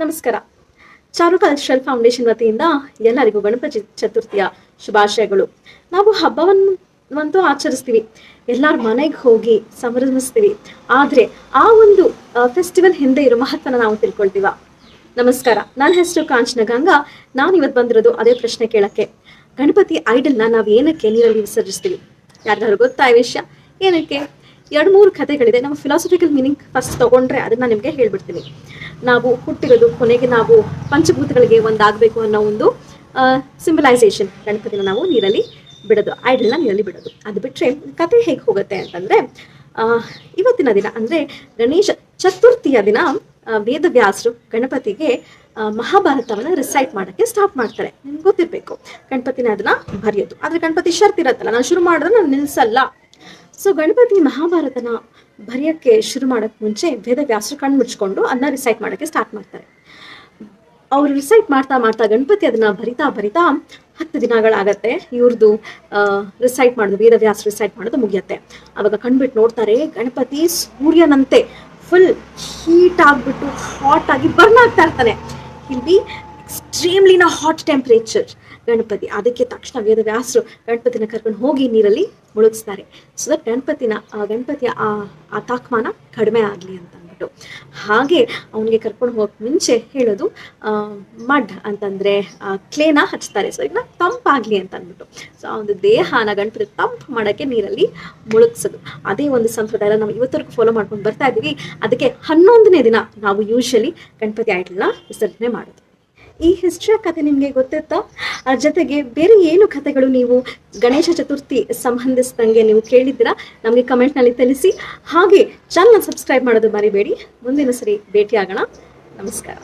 ನಮಸ್ಕಾರ. ಚಾರು cultural foundation ವತಿಯಿಂದ ಎಲ್ಲರಿಗೂ ಗಣಪತಿ ಚತುರ್ಥಿಯ ಶುಭಾಶಯಗಳು. ನಾವು ಹಬ್ಬವನ್ನಂತೂ ಆಚರಿಸ್ತೀವಿ. ಎಲ್ಲರ ಮನೆಗೆ ಹೋಗಿ ಸಂಭ್ರಮಿಸ್ತೀವಿ. ಆದರೆ ಆ ಒಂದು ಫೆಸ್ಟಿವಲ್ ಹಿಂದೆ ಇರೋ ಮಹತ್ವನ ನಾವು ತಿಳ್ಕೊಳ್ತೀವ. ನಮಸ್ಕಾರ. ನನ್ನ ಹೆಸರು ಕಾಂಚನ ಗಂಗಾ ನಾನು ಇವತ್ತು ಬಂದಿರೋದು ಅದೇ ಪ್ರಶ್ನೆ ಕೇಳಕ್ಕೆ. ಗಣಪತಿ ಐಡಲ್ನ ನಾವು ಏನಕ್ಕೆ ನೀರಲ್ಲಿ ವಿಸರ್ಜಿಸ್ತೀವಿ? ಯಾರಿಗಾರು ಗೊತ್ತಾ ಈ ವಿಷಯ? ಏನಕ್ಕೆ? ಎರಡು ಮೂರು ಕಥೆಗಳಿದೆ. ನಮ್ಮ ಫಿಲಾಸಫಿಕಲ್ ಮೀನಿಂಗ್ ಫಸ್ಟ್ ತಗೊಂಡ್ರೆ ಅದನ್ನ ನಿಮಗೆ ಹೇಳ್ಬಿಡ್ತೀನಿ. ನಾವು ಹುಟ್ಟಿರೋದು ಕೊನೆಗೆ ನಾವು ಪಂಚಭೂತಗಳಿಗೆ ಒಂದಾಗಬೇಕು ಅನ್ನೋ ಒಂದು ಸಿಂಬಲೈಸೇಷನ್ ಗಣಪತಿನ ನಾವು ನೀರಲ್ಲಿ ಬಿಡೋದು ಐಡಲ್ನ ನೀರಲ್ಲಿ ಬಿಡೋದು. ಅದು ಬಿಟ್ಟರೆ ಕತೆ ಹೇಗೆ ಹೋಗುತ್ತೆ ಅಂತಂದರೆ ಇವತ್ತಿನ ದಿನ ಅಂದರೆ ಗಣೇಶ ಚತುರ್ಥಿಯ ದಿನ ವೇದವ್ಯಾಸರು ಗಣಪತಿಗೆ ಮಹಾಭಾರತವನ್ನು ರಿಸೈಟ್ ಮಾಡೋಕ್ಕೆ ಸ್ಟಾರ್ಟ್ ಮಾಡ್ತಾರೆ. ನಿಮ್ಗೆ ಗೊತ್ತಿರಬೇಕು, ಗಣಪತಿನ ಅದನ್ನ ಬರೆಯೋದು. ಆದರೆ ಗಣಪತಿ ಶರ್ತ್ ಇರತ್ತಲ್ಲ, ನಾನು ಶುರು ಮಾಡಿದ್ರೆ ನಾನು ನಿಲ್ಲಿಸಲ್ಲ ಸೊ ಗಣಪತಿ ಮಹಾಭಾರತನ ಬರೆಯೋಕ್ಕೆ ಶುರು ಮಾಡೋಕ್ಕೆ ಮುಂಚೆ ವೇದವ್ಯಾಸರು ಕಣ್ಣು ಮುಚ್ಕೊಂಡು ಅದನ್ನ ರಿಸೈಟ್ ಮಾಡೋಕ್ಕೆ ಸ್ಟಾರ್ಟ್ ಮಾಡ್ತಾರೆ. ಅವರು ರಿಸೈಟ್ ಮಾಡ್ತಾ ಮಾಡ್ತಾ ಗಣಪತಿ ಅದನ್ನ ಬರಿತಾ ಬರಿತಾ ಹತ್ತು ದಿನಗಳಾಗತ್ತೆ. ಇವ್ರದ್ದು ರಿಸೈಟ್ ಮಾಡೋದು ವೇದವ್ಯಾಸ ರಿಸೈಟ್ ಮಾಡೋದು ಮುಗಿಯತ್ತೆ. ಅವಾಗ ಕಣ್ಬಿಟ್ಟು ನೋಡ್ತಾರೆ, ಗಣಪತಿ ಸೂರ್ಯನಂತೆ ಫುಲ್ ಹೀಟ್ ಆಗಿಬಿಟ್ಟು ಹಾಟ್ ಆಗಿ ಬರ್ನ್ ಆಗ್ತಾ ಇರ್ತಾನೆ. ಇಲ್ಲಿ ಎಕ್ಸ್ಟ್ರೀಮ್ಲಿನ ಹಾಟ್ ಟೆಂಪ್ರೇಚರ್ ಗಣಪತಿ. ಅದಕ್ಕೆ ತಕ್ಷಣ ವೇದವ್ಯಾಸರು ಗಣಪತಿನ ಕರ್ಕೊಂಡು ಹೋಗಿ ನೀರಲ್ಲಿ ಮುಳುಗಿಸ್ತಾರೆ. ಸೊ ದಟ್ ಗಣಪತಿನ ಗಣಪತಿಯ ಆ ಆ ತಾಪಮಾನ ಕಡಿಮೆ ಆಗಲಿ ಅಂತ ಅಂದ್ಬಿಟ್ಟು. ಹಾಗೆ ಅವನಿಗೆ ಕರ್ಕೊಂಡು ಹೋಗಕ್ಕೆ ಮುಂಚೆ ಹೇಳೋದು ಮಡ್ ಅಂತಂದ್ರೆ ಕ್ಲೇನ ಹಚ್ತಾರೆ. ಸೊ ಇದನ್ನ ತಂಪಾಗಲಿ ಅಂತ ಅಂದ್ಬಿಟ್ಟು. ಸೊ ಆ ಒಂದು ದೇಹನ ಗಣಪತಿ ತಂಪು ಮಾಡೋಕ್ಕೆ ನೀರಲ್ಲಿ ಮುಳುಗಿಸೋದು. ಅದೇ ಒಂದು ಸಂಪ್ರದಾಯ ನಾವು ಇವತ್ತರೆಗೂ ಫಾಲೋ ಮಾಡ್ಕೊಂಡು ಬರ್ತಾ ಇದ್ದೀವಿ. ಅದಕ್ಕೆ ಹನ್ನೊಂದನೇ ದಿನ ನಾವು ಯೂಶಲಿ ಗಣಪತಿ ಐಟಲ್ನ ವಿಸರ್ಜನೆ ಮಾಡೋದು. ಈ ಹಿಸ್ಟ್ರಿಯ ಕತೆ ನಿಮಗೆ ಗೊತ್ತಿತ್ತಾ? ಅದ್ರ ಜೊತೆಗೆ ಬೇರೆ ಏನು ಕಥೆಗಳು ನೀವು ಗಣೇಶ ಚತುರ್ಥಿ ಸಂಬಂಧಿಸಿದಂಗೆ ನೀವು ಕೇಳಿದ್ದೀರಾ? ನಮಗೆ ಕಮೆಂಟ್ನಲ್ಲಿ ತಿಳಿಸಿ. ಹಾಗೆ ಚಾನಲ್ನ ಸಬ್ಸ್ಕ್ರೈಬ್ ಮಾಡೋದು ಮರಿಬೇಡಿ. ಮುಂದಿನ ಸರಿ ಭೇಟಿಯಾಗೋಣ. ನಮಸ್ಕಾರ.